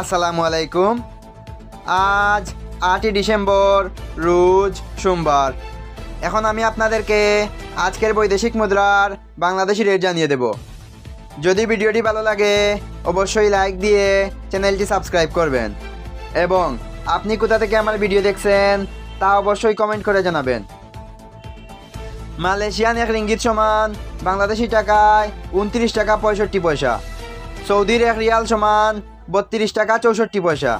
আসসালামু আলাইকুম। আজ আটই ডিসেম্বর, রোজ সোমবার। এখন আমি আপনাদেরকে আজকের বৈদেশিক মুদ্রার বাংলাদেশি রেট জানিয়ে দেব। যদি ভিডিওটি ভালো লাগে, অবশ্যই লাইক দিয়ে চ্যানেলটি সাবস্ক্রাইব করবেন। এবং আপনি কোথা থেকে আমার ভিডিও দেখছেন, তা অবশ্যই কমেন্ট করে জানাবেন। মালয়েশিয়ান এক রিঙ্গিত সমান বাংলাদেশি টাকায় উনত্রিশ টাকা পঁয়ষট্টি পয়সা। সৌদির এক রিয়াল সমান বত্রিশ টাকা চৌষট্টি পয়সা।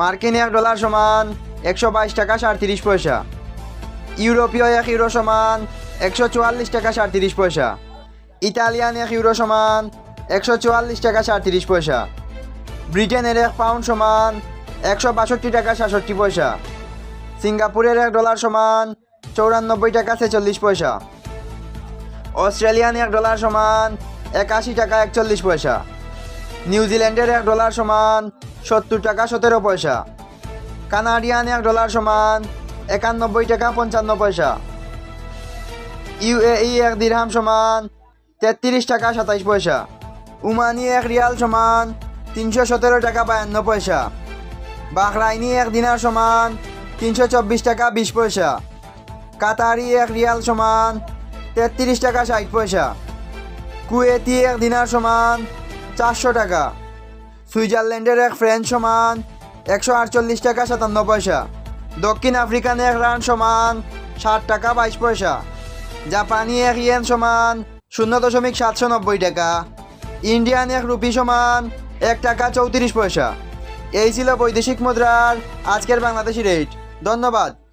মার্কিন এক ডলার সমান একশো বাইশ টাকা সাঁত্রিশ পয়সা। ইউরোপীয় এক ইউরো সমান একশো চুয়াল্লিশ টাকা সাঁত্রিশ পয়সা। ইতালিয়ান এক ইউরো সমান একশো চুয়াল্লিশ টাকা সাঁত্রিশ পয়সা। ব্রিটেনের এক পাউন্ড সমান একশো বাষট্টি টাকা সাতষট্টি পয়সা। সিঙ্গাপুরের এক ডলার সমান চৌরানব্বই টাকা ছেচল্লিশ পয়সা। অস্ট্রেলিয়ান এক ডলার সমান একাশি টাকা একচল্লিশ পয়সা। নিউজিল্যান্ডের এক ডলার সমান সত্তর টাকা সতেরো পয়সা। কানাডিয়ান এক ডলার সমান একানব্বই টাকা পঞ্চান্ন পয়সা। ইউএই এক দিরহাম সমান তেত্রিশ টাকা সাতাইশ পয়সা। উমানি এক রিয়াল সমান তিনশো সতেরো টাকা বায়ান্ন পয়সা। বাহরাইনি এক দিনার সমান তিনশো চব্বিশ টাকা বিশ পয়সা। কাতারি এক রিয়াল সমান তেত্রিশ টাকা ষাট পয়সা। কুয়েতি এক দিনার সমান চারশো টাকা। সুইজারল্যান্ডের এক ফ্রেঞ্চ সমান একশো আটচল্লিশ টাকা সাতান্ন পয়সা। দক্ষিণ আফ্রিকান এক রান সমান ষাট টাকা বাইশ পয়সা। জাপানি এক ইয়েন সমান শূন্য দশমিক সাতশো নব্বই টাকা। ইন্ডিয়ান এক রুপি সমান এক টাকা চৌত্রিশ পয়সা। এই ছিল বৈদেশিক মুদ্রার আজকের বাংলাদেশি রেট। ধন্যবাদ।